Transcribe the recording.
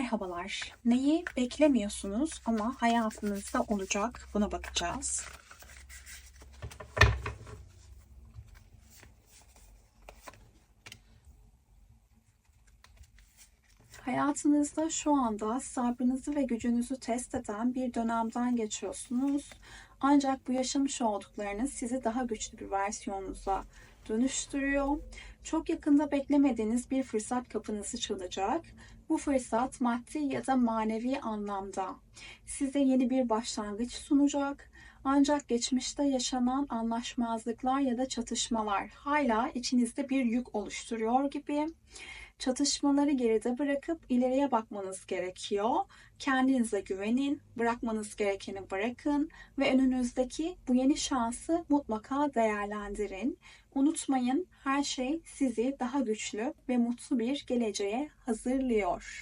Merhabalar. Neyi beklemiyorsunuz ama hayatınızda olacak? Buna bakacağız. Hayatınızda şu anda sabrınızı ve gücünüzü test eden bir dönemden geçiyorsunuz. Ancak bu yaşamış olduklarınız sizi daha güçlü bir versiyonunuza dönüştürüyor. Çok yakında beklemediğiniz bir fırsat kapınızı çalacak. Bu fırsat maddi ya da manevi anlamda size yeni bir başlangıç sunacak. Ancak geçmişte yaşanan anlaşmazlıklar ya da çatışmalar hala içinizde bir yük oluşturuyor gibi. Çatışmaları geride bırakıp ileriye bakmanız gerekiyor. Kendinize güvenin, bırakmanız gerekeni bırakın ve önünüzdeki bu yeni şansı mutlaka değerlendirin. Unutmayın her şey sizi daha güçlü ve mutlu bir geleceğe hazırlıyor.